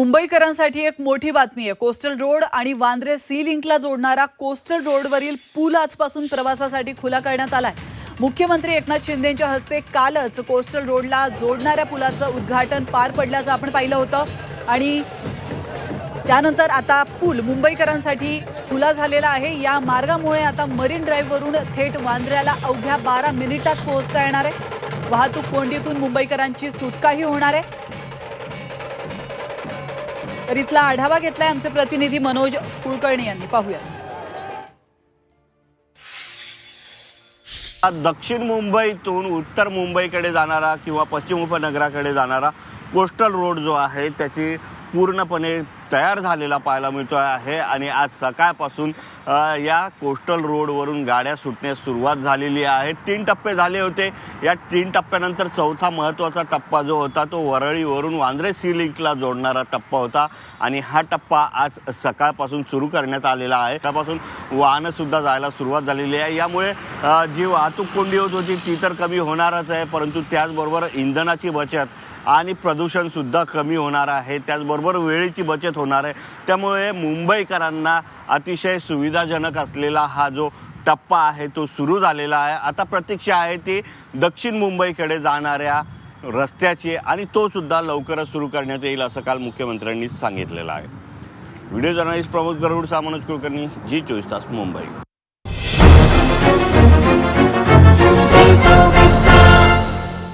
मुंबईकरांसाठी एक मोठी बातमी आहे. कोस्टल रोड आणि वांद्रे सी लिंकला जोडणारा कोस्टल रोडवरील पूल आजपासून प्रवासासाठी खुला करण्यात आलाय. मुख्यमंत्री एकनाथ शिंदेच्या हस्ते कालच कोस्टल रोडला जोडणाऱ्या पुलाचं उद्घाटन पार पडल्याचं आपण पाहिलं होतं. आणि त्यानंतर आता पूल मुंबईकरांसाठी खुला झालेला आहे. या मार्गामुळे आता मरीन ड्राईव्हवरून थेट वांद्र्याला अवघ्या बारा मिनिटात पोहोचता येणार आहे. वाहतूक कोंडीतून मुंबईकरांची सुटकाही होणार आहे. तर इथला आढावा घेतलाय आमचे प्रतिनिधी मनोज कुलकर्णी यांनी. पाहूया दक्षिण मुंबईतून उत्तर मुंबईकडे जाणारा किंवा पश्चिम उपनगराकडे जाणारा कोस्टल रोड जो आहे त्याची पूर्णपणे तयार झालेला पाहायला मिळतो आहे. आणि आज सकाळपासून या कोस्टल रोडवरून गाड्या सुटण्यास सुरुवात झालेली आहे. तीन टप्पे झाले होते. या तीन टप्प्यानंतर चौथा महत्त्वाचा टप्पा जो होता तो वरळीवरून वांद्रे सी लिंकला जोडणारा टप्पा होता. आणि हा टप्पा आज सकाळपासून सुरू करण्यात आलेला आहे. त्यापासून वाहनंसुद्धा जायला सुरुवात झालेली आहे. यामुळे जी वाहतूक कोंडी होत होती ती तर कमी होणारच आहे. परंतु त्याचबरोबर इंधनाची बचत आणि प्रदूषणसुद्धा कमी होणार आहे. त्याचबरोबर वेळेची बचत होणार आहे. त्यामुळे मुंबईकरांना अतिशय सुविधाजनक असलेला हा जो टप्पा आहे तो सुरू झालेला आहे. आता प्रतीक्षा आहे ती दक्षिण मुंबईकडे जाणाऱ्या रस्त्याची आणि तो सुद्धा लवकरच सुरू करण्यात येईल असं काल मुख्यमंत्र्यांनी सांगितलेलं आहे. व्हिडिओ जर्नलिस्ट प्रमोद गरुड सामनोज कुलकर्णी जी चोवीस तास मुंबई.